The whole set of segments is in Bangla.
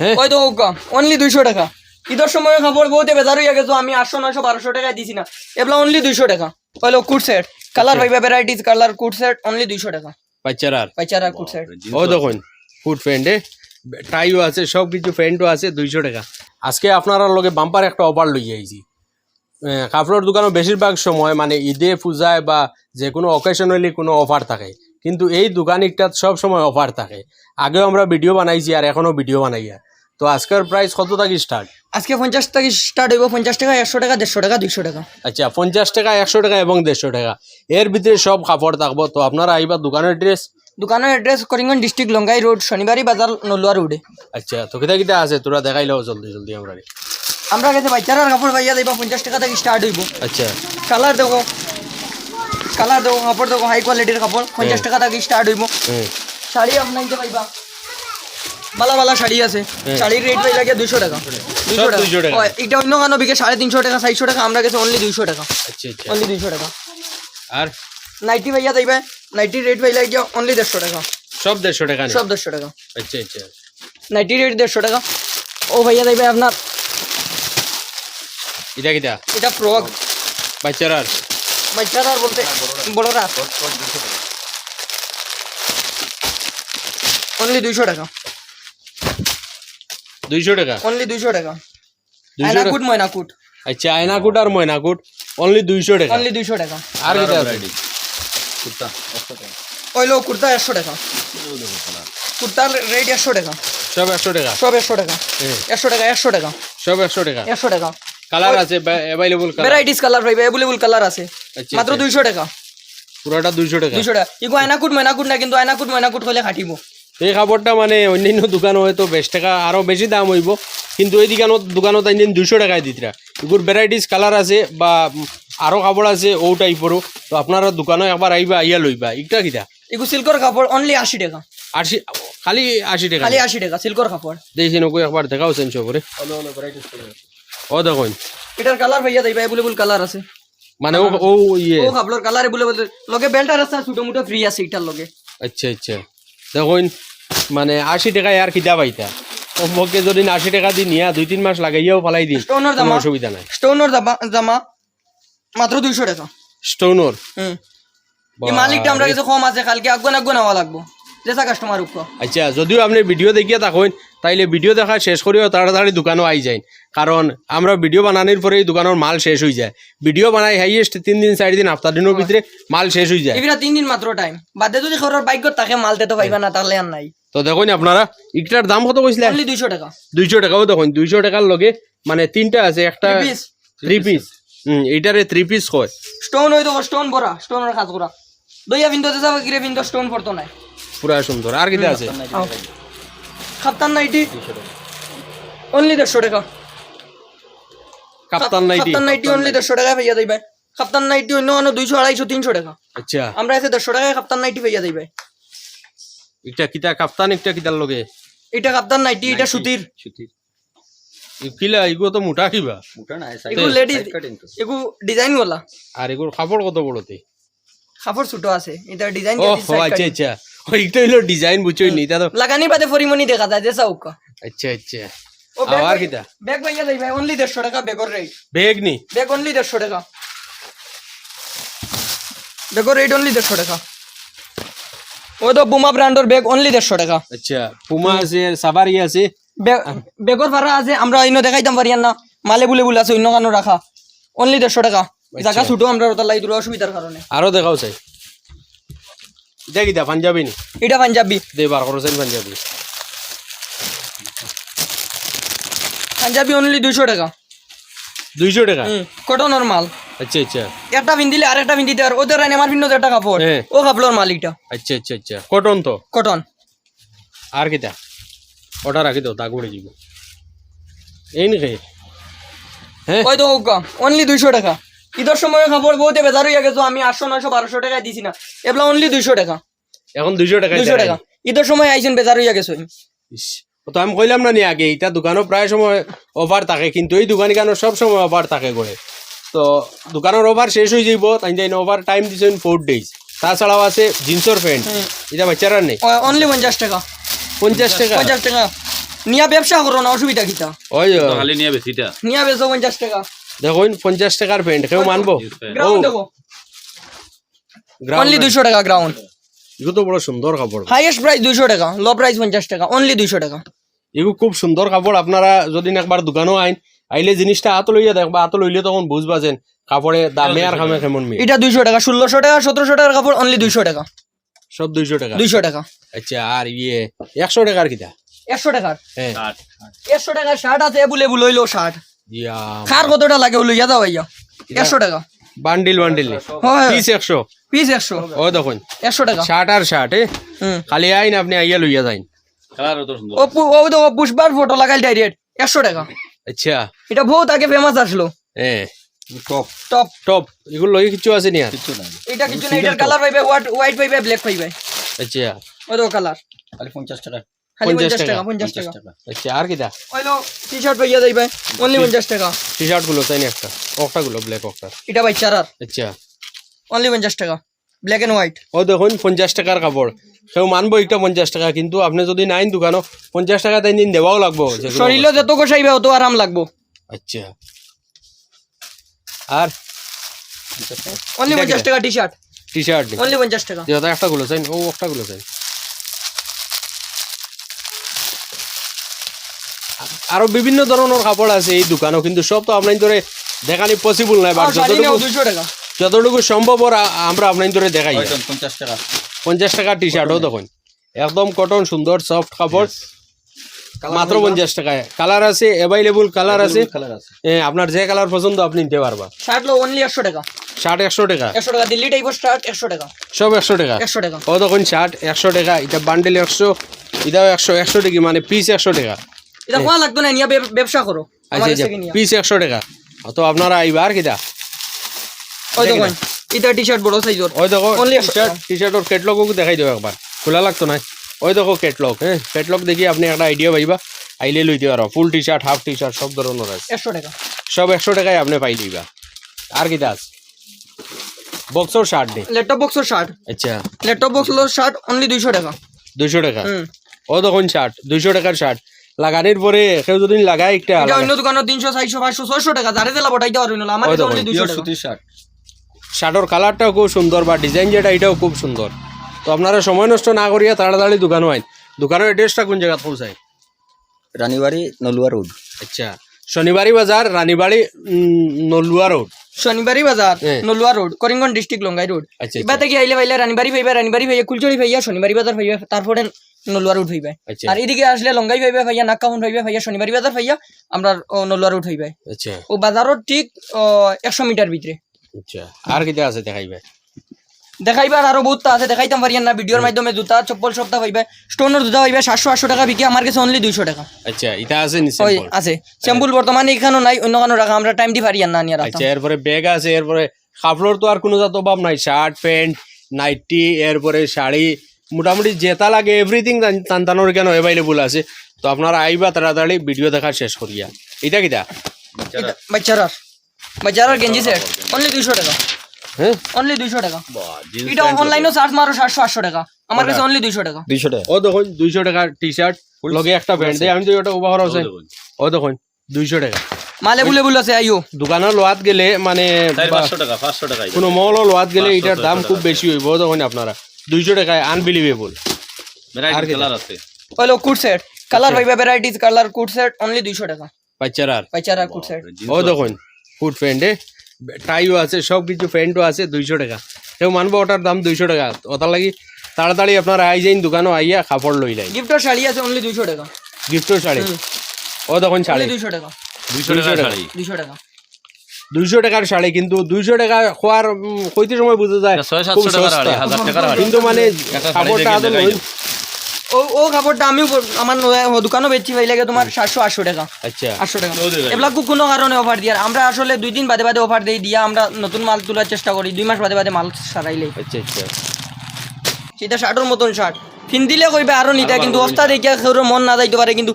হ্যাঁ? ওই তো অনলি দুইশো টাকা। ঈদের সময় কাপড় বহুতে বেজার হইয়া গেছো আমি আটশো নয়শো বারোশো টাকায় দিছি না। এগুলা অনলি দুইশো টাকা। হলো কুট সেট কালার পাইবা varieties colour coat set only দুইশো টাকা। বাচ্চারার বাচ্চারা কুট সেট ও দেখুন ফুড ফ্রেন্ডে টাইও আছে সব কিছু ফ্রেন্ডও আছে দুইশো টাকা। আজকে আপনারা লগে বাম্পার একটা অফার লই আইছি। কাপড়ের দোকানে বেশিরভাগ সময় মানে ঈদে পূজায় বা যে কোনো অকেশনালি কোনো অফার থাকে। কিন্তু এই দোকানিকটাত সব সময় অফার থাকে। আগেও আমরা ভিডিও বানাইছি আর এখনও ভিডিও বানাইয়া তো আজকের প্রাইস কত থাকি স্টার্ট আজকে পঞ্চাশ থেকে স্টার্ট হইব পঞ্চাশ টাকা একশো টাকা দেড়শো টাকা দুইশো টাকা। আচ্ছা পঞ্চাশ টাকা একশো টাকা এবং দেড়শো টাকা। এর ভিতরে সব কাপড় থাকব। তো আপনারা আইবা দোকানের ড্রেস দোকানের address Karimganj district Longai road Shanibari Bazar Naluya রোডে আচ্ছা তো কিতা কিতা আছে? তোরা দেখাই লও জলদি জলদি আমরা আমরা গেছে বাচ্চারার কাপড় পাইয়া দিবা পঞ্চাশ টাকা থেকে স্টার্ট হইব। আচ্ছা। কালার দেখো। কালার দেখো কাপড় দেখো হাই কোয়ালিটির কাপড়। পঞ্চাশ টাকা থেকে স্টার্ট হইব। শাড়ি আপনার পাইবা। বালা বালা শাড়ি আছে। শাড়ির রেট পাই লাগে দুইশো টাকা। 200 টাকা। এটা অন্য কানো বিকে সাড়ে তিনশো টাকা চারশো টাকা আমরা গেছে অনলি দুইশো টাকা। আচ্ছা আচ্ছা। অনলি দুইশো টাকা। আর? নাইটি ভাইয়া দিবে নাইটি রেট পাই লাগে অনলি দেড়শো টাকা। সব দেড়শো টাকা সব দেড়শো টাকা। আচ্ছা আচ্ছা। নাইটি রেট দেড়শো টাকা। ও ভাইয়া দিবে আপনার এটা কিটা? এটা ফ্রক বাচ্চারা বাচ্চারা বলতে বড়রা। অনলি দুইশো টাকা। দুইশো টাকা? অনলি দুইশো টাকা। টাকা? আচ্ছা আয়নাকুট আর ময়নাকুট অনলি দুইশো টাকা? অনলি দুইশো টাকা। আর কিটা আছে? ওইলো কুর্তা একশো টাকা। কুর্তার রেট একশো টাকা। সব একশো টাকা? সব একশো টাকা। একশো টাকা একশো টাকা। সব একশো টাকা? একশো টাকা। কালার আছে অ্যাভেলেবল কালার ভ্যারাইটিস কালার পাইবে অ্যাভেলেবল কালার আছে। আচ্ছা, মাত্র আচ্ছা। দুইশো টাকা। পুরোটা দুইশো টাকা? দুইশো টাকা। ইগো আয়নাকুট ময়নাকুট না কিন্তু আয়নাকুট ময়নাকুট হলে খাটিব এই কাপড়টা মানে অন্যান্য দোকান হয়তো বেশ টাকা আরও বেশি দাম হইব। কিন্তু এই দোকানত দোকানত আইন দুইশো টাকায় দিতরা এগুর ভ্যারাইটিস কালার আছে বা উম, আরও কাপড় আছে ও টাইপেরও তো আপনারা দোকানে একবার আইবা আইয়া লইবা। ইটা কিটা? ইগো সিল্কর কাপড় অনলি আশি টাকা। আশি খালি আশি টাকা খালি আশি টাকা সিল্কর কাপড়। দেখছি নকই একবার দেখাও চেঞ্জ করে ও দেখুন। এটার কালার ভাইয়া দিবে অ্যাভেলেবল কালার আছে। মানে ও ও ইয়ে। ও কাপড়র কালার অ্যাভেলেবল লগে বেল্টার আছে ছোট মোটো ফ্রি আছে এটার লগে। আচ্ছা আচ্ছা। দেখুন মানে আশি টাকায় আর খিদা পাইতা। কমপক্ষে যদি আশি টাকা দি নিয়া দুই তিন মাস লাগাইয়াও ফালাই দিন স্টোনের জামা। অসুবিধা নাই। স্টোনের জামা মাত্র দুইশো টাকা। স্টোনর? মালিকটা আমরা কিছু কম আছে কালকে আগুন আগুন হওয়া লাগবো। যেসা কাস্টমার উপ আচ্ছা যদিও আপনি ভিডিও দেখিয়া থাকুন তাইলে ভিডিও দেখা শেষ করিও তাড়াতাড়ি দোকানও আই যায় কারণ আমরা ভিডিও বানানোর পরে এই দোকানের মাল শেষ হয়ে যায়। ভিডিও বানাই হাইয়েস্ট তিন দিন চার দিন আফতার দিনের ভিতরে মাল শেষ হয়ে যায়। তিন দিন মাত্র টাইম বাদে যদি খরর বাইক তাকে মাল দিতে পাইবা না তাহলে আর নাই। তো দেখুন আপনারা ইটার দাম কত কইছিলেন অনলি দুইশো টাকা। দুইশো টাকাও দেখুন দুইশো টাকার লগে মানে তিনটা আছে একটা. থ্রি পিস হম এইটারে থ্রি পিস কয়। স্টোন হইতো স্টোন ভরা স্টোনের কাজ করা দইয়া বিন্দু যাবা কিরে বিন্দু স্টোন পড়তো নাই। পুরা সুন্দর আর কিটা আছে? খাপ্তান নাইটি অনলি দেড়শো টাকা। Kaftan nighty kaftan nighty only দেড়শো টাকা খাপ্তান নাইটি অন্য অন্য দুইশো আড়াইশো তিনশো টাকা। আচ্ছা। আমরা এসে দেড়শো টাকায় খাপ্তান নাইটি একটা কিতা কাপ্তান একটা কিতার লগে? এটা খাপ্তান নাইটি এটা সুতির। ই কিলা এগুলো তো মোটা কিবা? এগুলো লেডিস এগুলো ডিজাইন আর এগুলো কাপড় কত বড়তে? কাপড় ছোট আছে এটা ডিজাইন ও, আচ্ছা আচ্ছা। ও এটা হইল ডিজাইন বুঝছই নি তা তো লাগানি বাদে দেখা যায় যে আচ্ছা আচ্ছা। আবার কিতা? ব্যাগ পাইয়া যাইবে অনলি দেড়শো টাকা ব্যাগর রেট বেগ নি? ব্যাগ অনলি দেড়শো টাকা। ব্যাগর রেট অনলি দেড়শো টাকা। ও তো বুমা ব্র্যান্ডের ব্যাগ অনলি দেড়শো টাকা। আচ্ছা পুমা আছে সাবারি আছে। ব্যাগ- ব্যাগর ভাড়া আছে আমরা অন্য দেখাইতাম পারি না। মালে বুলে বুলে আছে অন্য কানো রাখা। অনলি দেড়শো টাকা। জায়গা ছুটো আমরা ওটার লাই দূর অসুবিধার কারণে। আরও দেখাও চাই। কিতা পাঞ্জাবি নি। এটা পাঞ্জাবি। দে বার করছেন পাঞ্জাবি। পাঞ্জাবি অনলি দুইশো টাকা। দুইশো টাকা? কটনের মাল। আচ্ছা আচ্ছা। একটা পিন্দিলে আর একটা পিন্দিতে আর ওদের রাইন আমার ভিন্ন একটা কাপড়। হ্যাঁ। ও কাপড়ের মালিকটা আচ্ছা আচ্ছা আচ্ছা। কটন তো? কটন আর কিতা ওটা রাখি দাও দাগ উড়ে যাব। এই নি খাই। হ্যাঁ? ওই তো অনলি দুইশো টাকা। ঈদের সময় কাপড় বহুতে বেজার হইয়া গেছো আমি আটশো নয়শো বারোশো টাকায় দিছি না। এগুলা অনলি দুইশো টাকা। এখন দুইশো টাকা দুইশো টাকা। ঈদের সময় আইসেন বেজার হইয়া গেছো। তো আমি কইলাম না নি আগে এটা দোকানও প্রায় সময় অফার থাকে কিন্তু এই দোকানি কেন সব সময় অফার থাকে করে তো দোকানের অফার শেষ হয়ে যাইব তাই যাই ওভার টাইম দিছেন ফোর ডেজ তাছাড়াও আছে জিন্সর প্যান্ট এটা বাচ্চারার নেই অনলি পঞ্চাশ টাকা। পঞ্চাশ টাকা? পঞ্চাশ টাকা। নিয়া ব্যবসা করো না অসুবিধা কিতা? ওই খালি নিয়ে বেশিটা। নিয়া বেচো পঞ্চাশ টাকা। দেখুন পঞ্চাশ টাকার প্যান্ট কেউ মানবো? গ্রাউন্ড দেখো অনলি দুইশো টাকা গ্রাউন্ড এগুলো বড় সুন্দর কাপড়। হাইয়েস্ট প্রাইস দুইশো টাকা লো প্রাইস পঞ্চাশ টাকা অনলি দুইশো টাকা। এগুলো খুব সুন্দর কাপড় আপনারা যদি একবার দোকানও আইন আইলে জিনিসটা হাত লইয়া দেখবা হাত লইলে তখন বুঝবাছেন কাপড়ে দামে আর খামে কেমন মিল। এটা দুইশো টাকা ষোলোশো টাকা সতেরোশো টাকার কাপড় অনলি দুইশো টাকা। সব দুইশো টাকা। দুইশো টাকা। আচ্ছা আর ইয়ে একশো টাকার কিটা? একশো টাকার। হ্যাঁ। একশো টাকার শার্ট আছে এবুল এবুল হইল শার্ট ইয়া খার কতটা লাগে ওগুলো ইয়াদা ভাইয়া একশো টাকা। Bundle bundle. পিস একশো। পিস একশো। ও দেখুন। একশো টাকা। শার্ট আর শার্ট এ? খালি আইন আপনি আইয়া লইয়া যাইন। ও ও তো পুষ্পার ফটো লাগাইল ডাইরেক্ট একশো টাকা। আচ্ছা। এটা বহুত আগে ফেমাস আসলো। হ্যাঁ টপ টপ টপ এগুলো লই কিছু আছে নি আর? কিছু নাই। এটা কিছু না এটার কালার পাইবে হোয়াইট পাইবে ব্ল্যাক পাইবে। আচ্ছা। ও তো কালার খালি পঞ্চাশ টাকা। 50 পঞ্চাশ টাকা, টাকা পঞ্চাশ টাকা। আচ্ছা আর ওইলো টি শার্ট পাইয়া যাইবে অনলি পঞ্চাশ টাকা। টি শার্টগুলো না একটা গুলো ব্ল্যাক এটা আর। আচ্ছা। অনলি পঞ্চাশ টাকা ব্ল্যাক এন্ড হোয়াইট ও দেখুন পঞ্চাশ টাকার কাপড়। মানবো পঞ্চাশ টাকা কিন্তু আপনি যদি নাইন দোকানও পঞ্চাশ টাকা তাই দিন দেওয়াও লাগবো শরীরে যত কষাইবে অত আরাম লাগবো। আচ্ছা। আর? অনলি এটা পঞ্চাশ কিটা? টাকা T shirt T shirt only পঞ্চাশ টাকা। যেটা একটা গুলো চাই ও একটা গুলো চাই। আরও বিভিন্ন ধরনের কাপড় আছে এই দোকানও কিন্তু সব তো আপনার ধরে দেখানি পসিবল নাই বাট যতটুকু যতটুকু সম্ভব ওর আমরা আপনার ধরে দেখাই। পঞ্চাশ টাকা। পঞ্চাশ টাকা টি শার্টও দেখুন। একদম কটন সুন্দর সফট কাপড়। মাত্র পঞ্চাশ টাকায়। কালার আছে অ্যাভেলেবল কালার আছে। আপনার যে কালার পছন্দ আপনি নিতে পারবা। শার্ট লো অনলি একশো টাকা। শার্ট একশো টাকা। একশো টাকা দিল্লি টাইপের শার্ট একশো টাকা। সব একশো টাকা। একশো টাকা। ও দেখুন শার্ট একশো টাকা এটা বান্ডেল একশো এটাও একশো একশো টাকা মানে পিস একশো টাকা। এটা কোয়া লাগতো না নিয়া ব্যবসা করো। আচ্ছা নিয়া। পিস একশো টাকা। তো আপনারা আইবা আর কিটা ওই দেখুন। এটা টি শার্ট বড় সাইজর ওই দেখো টি শার্ট। টি শার্টর ক্যাটলগও দেখাই দেবো একবার। খোলা লাগতো না ওই দেখো ক্যাটলগ হ্যাঁ? ক্যাটলগ দেখি আপনি একটা আইডিয়া পাইবা। আইলে লইতে পারো full T shirt half T shirt সব ধরনের আছে। একশো টাকা। সব একশো টাকায় আপনি পাই দিবা আর কিটা আছে? বক্সর শার্ট নেই ল্যাপটপ বক্সের শার্ট আচ্ছা। ল্যাপটপ বক্সের শার্ট অনলি দুইশো টাকা। দুইশো টাকা? ও তখন শার্ট দুইশো টাকার শার্ট লাগানোর পরে কেউ যদি লাগায় একটা অন্য দোকানে তিনশো চারশো পাঁচশো ছয়শো টাকা যারে জেলা বটাইতে পারবি না। আমার কাছে অনলি দুইশো টাকা। শার্ট শার্টর কালারটাও খুব সুন্দর বা ডিজাইন যেটা এটাও খুব সুন্দর। তো আপনারা সময় নষ্ট না করিয়া তাড়াতাড়ি দোকানও আইন। দোকানের অ্যাড্রেসটা কোন জায়গা পৌঁছায়? রানীবাড়ি নলুয়া রোড। আচ্ছা। শনিবারি বাজার রানীবাড়ি উম, নলুয়া রোড। শনিবারি বাজার হ্যাঁ। Naluya road Karimganj district Longai road. আচ্ছা এবার থেকে আইলে ভাইলে রানীবাড়ি ভাইবা রানীবাড়ি ভাইয়া কুলচড়ি ভাইয়া শনিবারি বাজার ভাইয়া তারপরে নলুয়া উঠ হইবে। আচ্ছা। আর এদিকে আসলে লঙ্গাই ভাইবা ভাইয়া নাক্কামন ভাইবা ভাইয়া শনিবারি বাজার ভাইয়া আমরা ও, নলুয়া রোড হইবে। আচ্ছা। ও বাজারও ঠিক একশো মিটার ভিতরে। আচ্ছা। আর কিটা আছে দেখাইবে? দেখাইবার আরও বহুত আছে দেখাইতাম পারিয়ান না ভিডিওর মাধ্যমে জুতা চপ্পল সপ্তাহ হইবে। স্টোনের জুতা হইবে সাতশো আটশো টাকা বিকে আমার কাছে অনলি দুইশো টাকা। আচ্ছা এটা আছে ওই আছে। স্যাম্পুল বর্তমানে এখানেও নাই অন্য কোনো রাখা আমরা টাইম দি পারিয়ান না নিয়ে আচ্ছা এরপরে ব্যাগ আছে এরপরে কাপড়ের তো আর কোনো জাত অভাব নাই শার্ট প্যান্ট নাইটি এরপরে শাড়ি মোটামুটি যেটা লাগে এভরিথিং তান্তানোর কেন অ্যাভেলেবল আছে। তো আপনারা আইবা তাড়াতাড়ি ভিডিও দেখা শেষ করিয়া। এটা কিটা? বাচ্চারার বাচ্চারার গেঞ্জি সেট অনলি দুইশো টাকা। হ্যাঁ? অনলি দুইশো টাকা। এটা অনলাইনেও মারো সাতশো আটশো টাকা। আমার কাছে অনলি দুইশো টাকা। দুইশো টাকা। ও দেখুন দুইশো টাকার টি শার্ট লগে একটা প্যান্ট দেয় আমি তো ওটা উপহার আছে। ও দেখুন। দুইশো টাকা। মালে বুলে বুলে আছে আইও। দোকানের লোয়াত গেলে মানে টাকা টাকা। কোনো মল লোয়াত গেলে এটার দাম খুব টাকা। বেশি হইব ও দেখুন আপনারা। দুইশো টাকায় আনবিলিভেবল কি কালার আছে। হলো কুট সেট কালার পাইবে varieties colour coat set only দুইশো টাকা। বাচ্চারা আর বাচ্চারার কুট সেট ও দেখুন ফুড প্যান্টে টাইও আছে সব কিছু প্যান্টও আছে দুইশো টাকা। কেউ মানবো ওটার দাম দুইশো টাকা। ওটার লাগি তাড়াতাড়ি আপনারা আই যাইন দোকানও আইয়া কাপড় লই লাই। গিফটের শাড়ি আছে অনলি দুইশো টাকা। গিফটের শাড়ি। ও দেখুন শাড়ি। দুইশো টাকা। দুইশো টাকা। শাড়ি। দুইশো টাকা। দুইশো টাকার শাড়ি কিন্তু দুইশো টাকা খোয়ার কইতে সময় বুঝা যায় কিন্তু মানে কাপড়টা। ও কাপড়টা আমিও আমার দোকানও বেচছি ভাই লাগে তোমার সাতশো আটশো টাকা। আচ্ছা। আটশো টাকা। এগুলা কোনো কারণে অফার দিয়ে। আমরা আসলে দুই দিন বাদে বাদে অফার দিই দিয়া আমরা নতুন মাল তোলার চেষ্টা করি। দুই মাস বাদে বাদে মাল সারাইলে আচ্ছা আচ্ছা। সেটা শার্টের মতন শার্ট। ফিন দিলে কইবে আরও নিতা কিন্তু অস্তা দেখিয়া মন না যাইতে পারে কিন্তু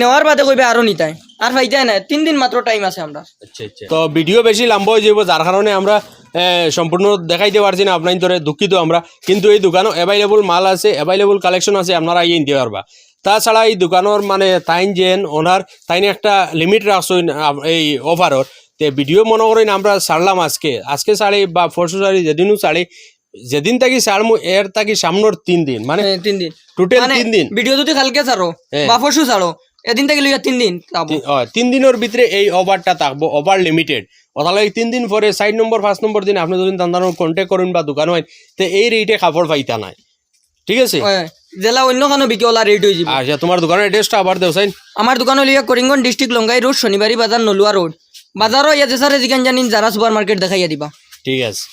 নেওয়ার বাদে কইবে আরও নিতাই। আর না তিন দিন মাত্র টাইম আছে আমরা। আচ্ছা আচ্ছা। তো ভিডিও বেশি লম্বা হয়ে যাব যার কারণে আমরা সম্পূর্ণ দেখাইতে পারছি না আপনার দুঃখিত আমরা। কিন্তু এই দোকানও অ্যাভেলেবল মাল আছে অ্যাভেলেবল কালেকশন আছে আপনারা ইয়ে নিতে পারবা। তাছাড়া এই দোকানের মানে তাইন যেন ওনার তাইন একটা লিমিট রাখছেন আপ- এই অফারর তে ভিডিও মনে করেন আমরা ছাড়লাম আজকে। আজকে ছাড়ি বা পরশু ছাড়ি যেদিনও ছাড়ি যেদিন থাকি ছাড়মু এর থাকি সামনের তিন দিন মানে হ্যাঁ, তিন দিন। টোটাল মানে তিন দিন। ভিডিও যদি কালকে ছাড়ো হ্যাঁ। বা পরশু ছাড়ো এদিন থেকে লইয়া তিন দিন তিন দিনের ভিতরে এই ওভারটা থাকব ওভার লিমিটেড অতালে তিন দিন পরে সাইড নম্বর পাঁচ নম্বর দিন আপনি যদি তান্দানোর কন্ট্যাক্ট করুন বা দোকান হয় তো এই রেটে কাপড় পাইতা নাই। ঠিক আছে? জেলা অন্য কানো ওলা রেড হয়ে যাব। আচ্ছা তোমার দোকানের অ্যাড্রেসটা আবার দেও সাইন আমার দোকান হলিয়া Karimganj district Longai road Shanibari Bazar Naluya road বাজারও ইয়া যে স্যারে জিগান জানিন যারা সুপার মার্কেট দেখাইয়া দিবা। ঠিক আছে।